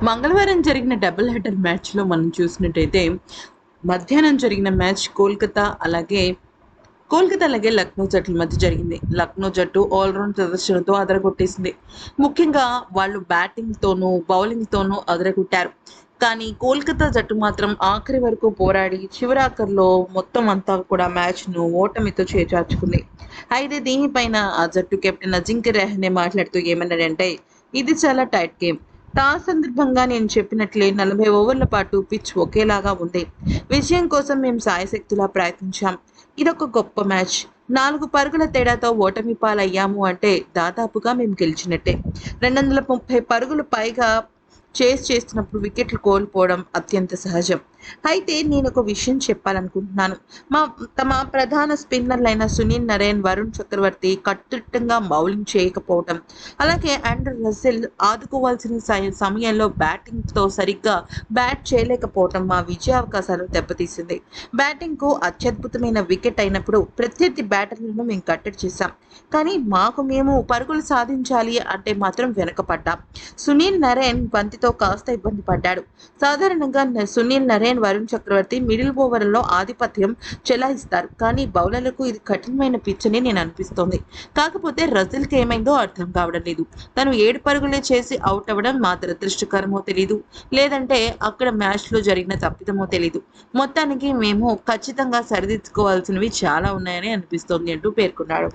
మంగళవారం జరిగిన double header మ్యాచ్లో మనం చూసినట్టయితే మధ్యాహ్నం జరిగిన మ్యాచ్ కోల్కతా అలాగే కోల్కతా అలాగే లక్నో జట్ల మధ్య జరిగింది. లక్నో జట్టు ఆల్రౌండ్ ప్రదర్శనతో అదరగొట్టేసింది. ముఖ్యంగా వాళ్ళు బ్యాటింగ్తోనూ బౌలింగ్తోనూ అదరగొట్టారు. కానీ కోల్కతా జట్టు మాత్రం ఆఖరి వరకు పోరాడి చివరాఖరిలో మొత్తం అంతా కూడా మ్యాచ్ను ఓటమితో చేర్చార్చుకుంది అయితే దీనిపైన ఆ జట్టు కెప్టెన్ అజింక్య రెహనే మాట్లాడుతూ ఏమన్నాడంటే ఇది చాలా టైట్ గేమ్ టాస్ సందర్భంగా నేను చెప్పినట్లే నలభై ఓవర్ల పాటు పిచ్ ఒకేలాగా ఉంది విజయం కోసం మేము సాయశక్తులా ప్రయత్నించాం. ఇదొక గొప్ప మ్యాచ్. నాలుగు పరుగుల తేడాతో ఓటమి పాలయ్యాము అంటే దాదాపుగా మేము గెలిచినట్టే. రెండు వందల ముప్పై పరుగులు పైగా చేస్ చేస్తున్నప్పుడు వికెట్లు కోల్పోవడం అత్యంత సహజం. అయితే నేను ఒక విషయం చెప్పాలనుకుంటున్నాను. మా తమ ప్రధాన స్పిన్నర్లైన సునీల్ నరేన్ వరుణ్ చక్రవర్తి కట్టుట్టంగా బౌలింగ్ చేయకపోవడం అలాగే అండర్ రసెల్ ఆదుకోవాల్సిన సమయంలో బ్యాటింగ్తో సరిగ్గా బ్యాట్ చేయలేకపోవడం మా విజయ అవకాశాలు దెబ్బతీసింది. బ్యాటింగ్కు అత్యద్భుతమైన వికెట్ అయినప్పుడు ప్రత్యర్థి బ్యాటర్లను మేము కట్టడి చేశాం. కానీ మాకు మేము పరుగులు సాధించాలి అంటే మాత్రం వెనకపడ్డాం సునీల్ నరేన్ బంతితో కాస్త ఇబ్బంది పడ్డాడు. సాధారణంగా సునీల్ నరేన్ వరుణ్ చక్రవర్తి మిడిల్ ఓవర్లలో ఆధిపత్యం చెలాయిస్తారు. కానీ బౌలర్లకు ఇది కఠినమైన పిచ్ అని నేను అనిపిస్తోంది. కాకపోతే రజిల్కి ఏమైందో అర్థం కావడం లేదు. తను ఏడు పరుగులే చేసి అవుట్ అవ్వడం మా దురదృష్టకరమో తెలీదు. లేదంటే అక్కడ మ్యాచ్లో జరిగిన తప్పిదమో తెలీదు. మొత్తానికి మేము ఖచ్చితంగా సరిదిద్దుకోవాల్సినవి చాలా ఉన్నాయని అనిపిస్తోంది అంటూ పేర్కొన్నాడు.